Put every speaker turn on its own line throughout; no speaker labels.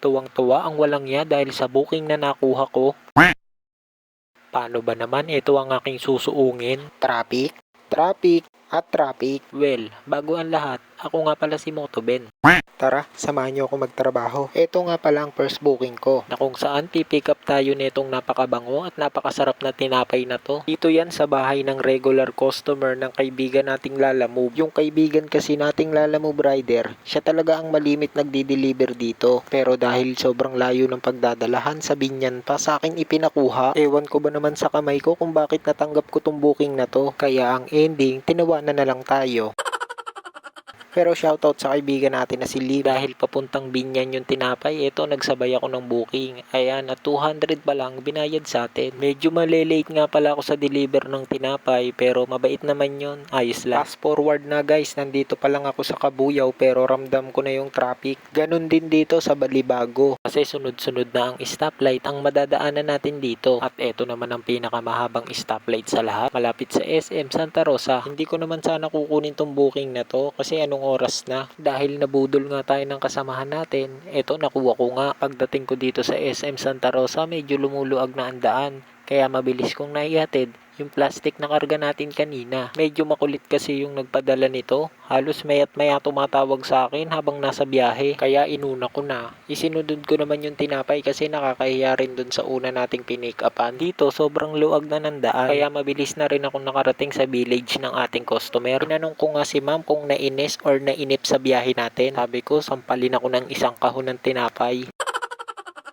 Tuwang-tuwa ang walang ya dahil sa booking na nakuha ko. Paano ba naman ito ang aking susuungin? Traffic, traffic, at traffic. Well, bago ang lahat, ako nga pala si Motoben. Tara, samahan niyo ako magtrabaho. Ito nga pala ang first booking ko. Na kung saan pipick up tayo nitong napakabango at napakasarap na tinapay na to. Dito yan sa bahay ng regular customer ng kaibigan nating Lalamove. Yung kaibigan kasi nating Lalamove rider, siya talaga ang malimit nagdi-deliver dito. Pero dahil sobrang layo ng pagdadalahan sa binyan pa sa akin ipinakuha, ewan ko ba naman sa kamay ko kung bakit natanggap ko tong booking na to. Kaya ang ending, tinawanan na lang tayo. Pero shoutout sa kaibigan natin na si Lee dahil papuntang Binyan yung tinapay. Ito, nagsabay ako ng booking. Ayan, at 200 pa lang binayad sa atin. Medyo malilate nga pala ako sa deliver ng tinapay pero mabait naman yun. Ayos lang. Fast forward na guys, nandito pa lang ako sa Kabuyaw pero ramdam ko na yung traffic. Ganon din dito sa Balibago. Kasi sunod-sunod na ang stoplight ang madadaanan natin dito. At eto naman ang pinakamahabang stoplight sa lahat. Malapit sa SM Santa Rosa. Hindi ko naman sana kukunin tong booking na to kasi anong oras na. Dahil nabudol nga tayo ng kasamahan natin. Eto nakuha ko nga. Pagdating ko dito sa SM Santa Rosa medyo lumuluag na ang daan. Kaya mabilis kong naihatid yung plastic na karga natin kanina. Medyo makulit kasi yung nagpadala nito. Halos mayat maya tumatawag sa akin habang nasa biyahe. Kaya inuna ko na. Isinunod ko naman yung tinapay kasi nakakahiya rin dun sa una nating pinick upan. Dito sobrang luag na ng daan. Kaya mabilis na rin akong nakarating sa village ng ating customer. Tinanong ko nga si ma'am kung nainis or nainip sa biyahe natin. Sabi ko sampalin ako ng isang kahon ng tinapay.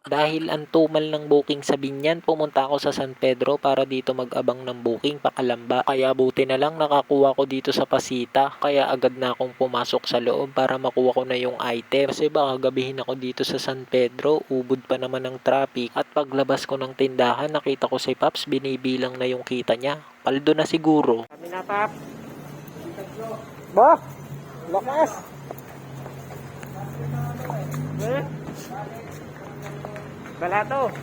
Dahil ang tumal ng booking sa Binyan, pumunta ako sa San Pedro para dito mag-abang ng booking pakalamba. Kaya buti na lang nakakuha ko dito sa Pasita. Kaya agad na akong pumasok sa loob para makuha ko na yung item. Kasi baka gabihin ako dito sa San Pedro, ubod pa naman ng traffic. At paglabas ko ng tindahan, nakita ko si Paps, binibilang na yung kita niya. Paldo na siguro. Kami na, Pap. Ba? Lakas! Eh? Balato.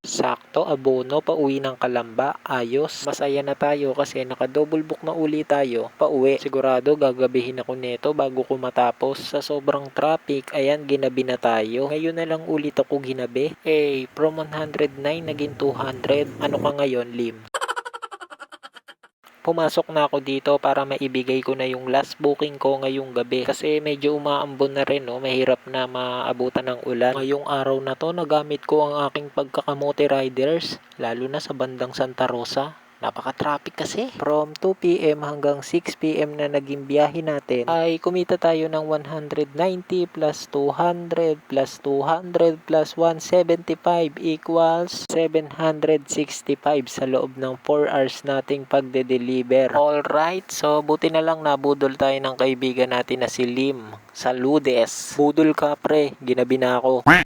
Sakto, abono, pauwi ng Kalamba, ayos. Masaya na tayo kasi naka-double book na uli tayo, pauwi. Sigurado gagabihin ako neto bago ko matapos. Sa sobrang traffic, ayan, ginabi na tayo. Ngayon na lang ulit ako ginabi. Eh, from 109 naging 200. Ano ka ngayon, Lim? Pumasok na ako dito para maibigay ko na yung last booking ko ngayong gabi. Kasi medyo umaambon na rin, no? mahirap na maabutan ng ulan. Ngayong araw na to, nagamit ko ang aking pagkakamote riders, lalo na sa bandang Santa Rosa. Napaka-traffic kasi. From 2pm hanggang 6pm na naging biyahe natin, ay kumita tayo ng 190 plus 200 plus 200 plus 175 equals 765 sa loob ng 4 hours nating pagde-deliver. Alright, so buti na lang nabudol tayo ng kaibigan natin na si Lim sa Ludes. Budol ka pre, ginabi na ako.